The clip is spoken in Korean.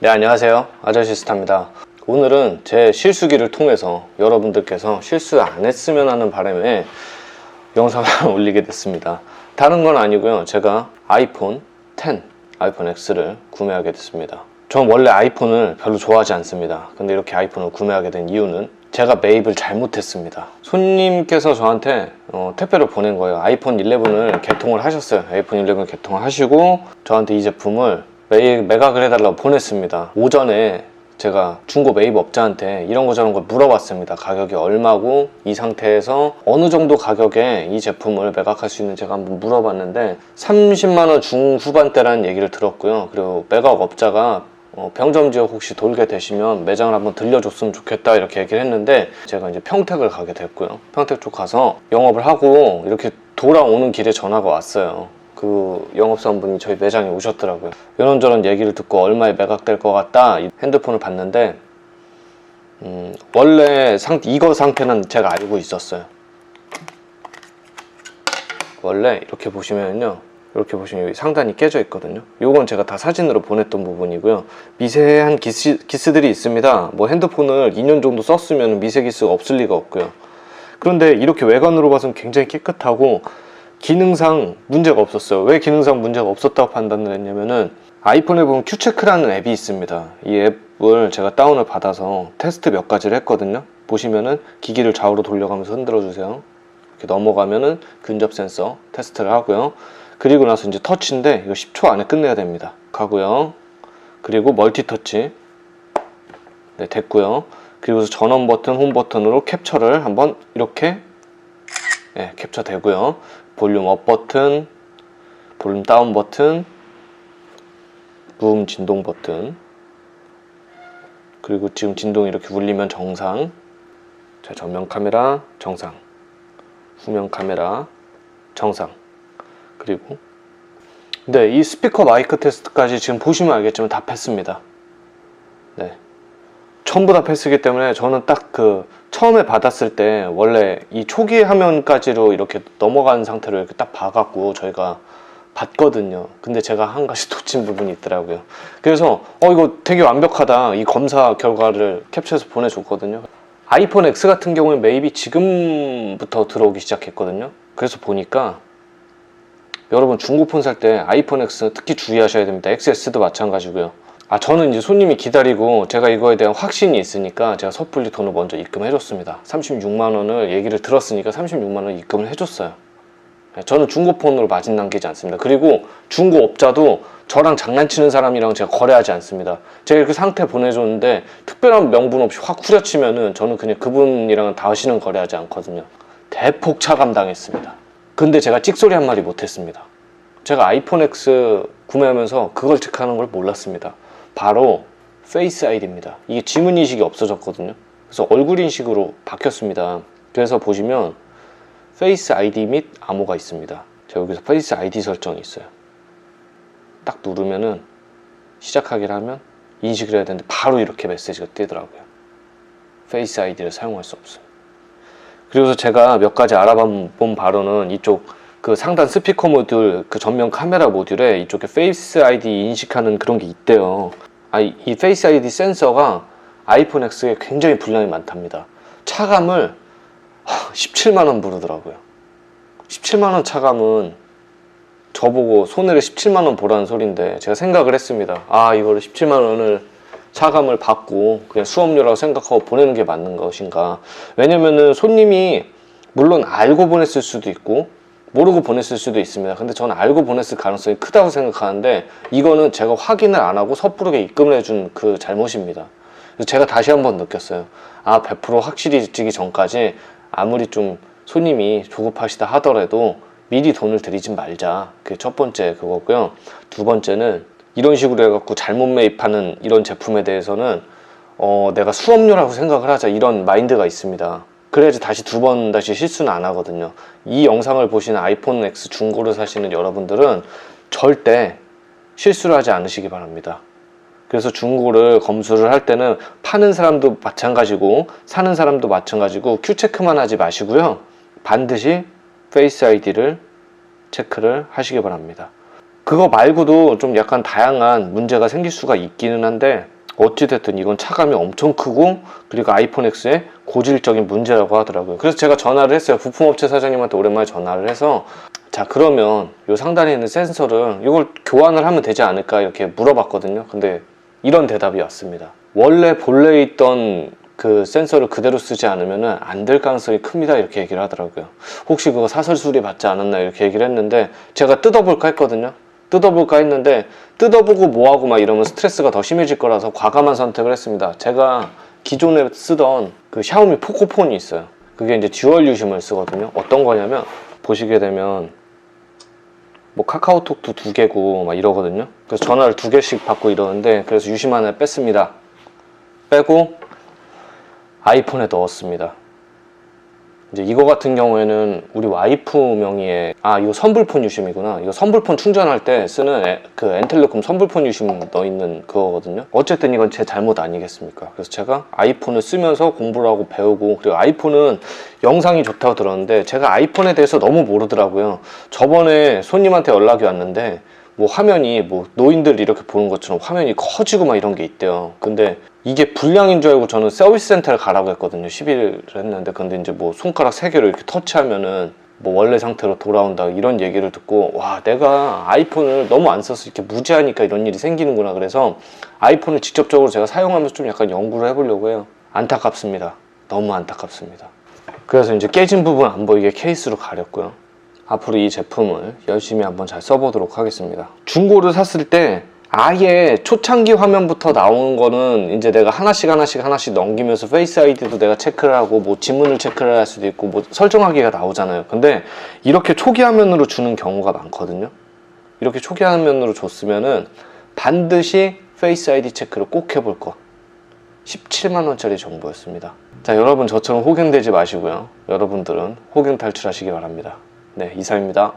네 안녕하세요. 아저씨스타입니다. 오늘은 제 실수기를 통해서 여러분들께서 실수 안 했으면 하는 바람에 영상을 올리게 됐습니다. 다른 건 아니고요. 제가 아이폰 10 아이폰 X를 구매하게 됐습니다. 전 원래 아이폰을 별로 좋아하지 않습니다. 근데 이렇게 아이폰을 구매하게 된 이유는 제가 매입을 잘못했습니다. 손님께서 저한테 어, 택배를 보낸 거예요. 아이폰 11을 개통을 하셨어요. 아이폰 11 개통을 하시고 저한테 이 제품을 매, 매각을 해달라고 보냈습니다. 오전에 제가 중고 매입 업자한테 이런 거 저런 걸 물어봤습니다. 가격이 얼마고 이 상태에서 어느 정도 가격에 이 제품을 매각할 수 있는지 제가 한번 물어봤는데 30만 원 중후반대라는 얘기를 들었고요. 그리고 매각 업자가 어, 병점 지역 혹시 돌게 되시면 매장을 한번 들려줬으면 좋겠다 이렇게 얘기를 했는데 제가 이제 평택을 가게 됐고요. 평택 쪽 가서 영업을 하고 이렇게 돌아오는 길에 전화가 왔어요. 그 영업사원분이 저희 매장에 오셨더라고요. 이런저런 얘기를 듣고 얼마에 매각될 것 같다. 이 핸드폰을 봤는데 음, 원래 상 이거 상태는 제가 알고 있었어요. 원래 이렇게 보시면요. 이렇게 보시면 여기 상단이 깨져 있거든요. 이건 제가 다 사진으로 보냈던 부분이고요. 미세한 기스, 기스들이 있습니다. 뭐 핸드폰을 2년 정도 썼으면 미세 기스가 없을 리가 없고요. 그런데 이렇게 외관으로 봐서는 굉장히 깨끗하고 기능상 문제가 없었어요. 왜 기능상 문제가 없었다고 판단을 했냐면은 아이폰에 보면 큐체크라는 앱이 있습니다. 이 앱을 제가 다운을 받아서 테스트 몇 가지를 했거든요. 보시면은 기기를 좌우로 돌려가면서 흔들어 주세요. 이렇게 넘어가면은 근접 센서 테스트를 하고요. 그리고 나서 이제 터치인데 이거 10초 안에 끝내야 됩니다. 가고요. 그리고 멀티 터치. 네, 됐고요. 그리고 전원 버튼, 홈 버튼으로 캡처를 한번 이렇게 네, 캡처 되고요. 볼륨 업 버튼, 볼륨 다운 버튼, 무음 진동 버튼. 그리고 지금 진동이 이렇게 울리면 정상. 자, 전면 카메라 정상. 후면 카메라 정상. 그리고 네, 이 스피커 마이크 테스트까지 지금 보시면 알겠지만 다 패스입니다. 네. 전부 다 패스기 때문에 저는 딱 그 처음에 받았을 때 원래 이 초기 화면까지로 이렇게 넘어가는 상태로 이렇게 딱 봐갖고 저희가 봤거든요. 근데 제가 한 가지 놓친 부분이 있더라고요. 그래서 어 이거 되게 완벽하다 이 검사 결과를 캡처해서 보내줬거든요. 아이폰 X 같은 경우는 매입이 지금부터 들어오기 시작했거든요. 그래서 보니까 여러분 중고폰 살 때 아이폰 X 특히 주의하셔야 됩니다. XS도 마찬가지고요. 아 저는 이제 손님이 기다리고 제가 이거에 대한 확신이 있으니까 제가 섣불리 돈을 먼저 입금해 줬습니다. 36만 원을 얘기를 들었으니까 36만 원 입금을 해 줬어요. 네, 저는 중고폰으로 마진 남기지 않습니다. 그리고 중고업자도 저랑 장난치는 사람이랑 제가 거래하지 않습니다. 제가 이렇게 상태 보내줬는데 특별한 명분 없이 확 후려치면은 저는 그냥 그분이랑은 다시는 거래하지 않거든요. 대폭 차감 당했습니다. 근데 제가 찍소리 한 마디 못했습니다. 제가 아이폰 X 구매하면서 그걸 체크하는 걸 몰랐습니다 바로 페이스 아이디입니다. 이게 지문 인식이 없어졌거든요. 그래서 얼굴 인식으로 바뀌었습니다. 그래서 보시면 페이스 아이디 및 암호가 있습니다. 자, 여기서 페이스 아이디 설정이 있어요. 딱 누르면은 시작하기를 하면 인식을 해야 되는데 바로 이렇게 메시지가 뜨더라고요. 페이스 아이디를 사용할 수 없어요. 그래서 제가 몇 가지 알아본 바로는 이쪽 그 상단 스피커 모듈 그 전면 카메라 모듈에 이쪽에 페이스 아이디 인식하는 그런 게 있대요. 아, 이 페이스 아이디 센서가 아이폰 X에 굉장히 분량이 많답니다. 차감을 17만 원 부르더라고요. 17만 원 차감은 저보고 손해를 17만 원 보라는 소리인데 제가 생각을 했습니다. 아 이거를 17만 원을 차감을 받고 그냥 수업료라고 생각하고 보내는 게 맞는 것인가? 왜냐면은 손님이 물론 알고 보냈을 수도 있고 모르고 보냈을 수도 있습니다. 근데 저는 알고 보냈을 가능성이 크다고 생각하는데 이거는 제가 확인을 안 하고 섣부르게 입금을 해준 그 잘못입니다. 그래서 제가 다시 한번 느꼈어요. 아, 100% 확실히 지기 전까지 아무리 좀 손님이 조급하시다 하더라도 미리 돈을 들이지 말자. 그게 첫 번째 그거고요. 두 번째는 이런 식으로 해갖고 잘못 매입하는 이런 제품에 대해서는 어, 내가 수업료라고 생각을 하자 이런 마인드가 있습니다. 그래야지 다시 두 번 다시 실수는 안 하거든요. 이 영상을 보시는 아이폰 X 중고를 사시는 여러분들은 절대 실수를 하지 않으시기 바랍니다. 그래서 중고를 검수를 할 때는 파는 사람도 마찬가지고 사는 사람도 마찬가지고 큐 체크만 하지 마시고요. 반드시 페이스 아이디를 체크를 하시기 바랍니다. 그거 말고도 좀 약간 다양한 문제가 생길 수가 있기는 한데 어찌됐든 이건 차감이 엄청 크고 그리고 아이폰 X의 고질적인 문제라고 하더라고요. 그래서 제가 전화를 했어요. 부품업체 사장님한테 오랜만에 전화를 해서 자 그러면 요 상단에 있는 센서를 이걸 교환을 하면 되지 않을까 이렇게 물어봤거든요. 근데 이런 대답이 왔습니다. 원래 본래 있던 그 센서를 그대로 쓰지 않으면 안 될 가능성이 큽니다 이렇게 얘기를 하더라고요. 혹시 그거 사설 수리 받지 않았나 이렇게 얘기를 했는데 제가 뜯어볼까 했거든요. 뜯어볼까 했는데 뜯어보고 뭐하고 막 이러면 스트레스가 더 심해질 거라서 과감한 선택을 했습니다. 제가 기존에 쓰던 그 샤오미 포코폰이 있어요. 그게 이제 듀얼 유심을 쓰거든요. 어떤 거냐면 보시게 되면 뭐 카카오톡도 두 개고 막 이러거든요. 그래서 전화를 두 개씩 받고 이러는데 그래서 유심 하나 뺐습니다. 빼고 아이폰에 넣었습니다. 이제 이거 같은 경우에는 우리 와이프 명의의 아 이거 선불폰 유심이구나. 이거 선불폰 충전할 때 쓰는 에- 그 엔텔레콤 선불폰 유심 넣어 있는 그거거든요. 어쨌든 이건 제 잘못 아니겠습니까? 그래서 제가 아이폰을 쓰면서 공부를 하고 배우고 그리고 아이폰은 영상이 좋다고 들었는데 제가 아이폰에 대해서 너무 모르더라고요. 저번에 손님한테 연락이 왔는데 뭐 화면이 뭐 노인들 이렇게 보는 것처럼 화면이 커지고 막 이런 게 있대요. 근데 이게 불량인 줄 알고 저는 서비스 센터를 가라고 했거든요. 10일을 했는데 근데 이제 뭐 손가락 세 개를 이렇게 터치하면은 뭐 원래 상태로 돌아온다 이런 얘기를 듣고 와 내가 아이폰을 너무 안 써서 이렇게 무지하니까 이런 일이 생기는구나 그래서 아이폰을 직접적으로 제가 사용하면서 좀 약간 연구를 해보려고 해요. 안타깝습니다. 너무 안타깝습니다. 그래서 이제 깨진 부분 안 보이게 케이스로 가렸고요. 앞으로 이 제품을 열심히 한번 잘 써보도록 하겠습니다. 중고를 샀을 때 아예 초창기 화면부터 나오는 거는 이제 내가 하나씩 하나씩 하나씩 넘기면서 페이스 아이디도 내가 체크를 하고 뭐 지문을 체크를 할 수도 있고 뭐 설정하기가 나오잖아요. 근데 이렇게 초기 화면으로 주는 경우가 많거든요. 이렇게 초기 화면으로 줬으면은 반드시 페이스 아이디 체크를 꼭 해볼 것. 17만 원짜리 정보였습니다. 자, 여러분 저처럼 호갱되지 마시고요. 여러분들은 호갱 탈출하시기 바랍니다. 네, 이상입니다.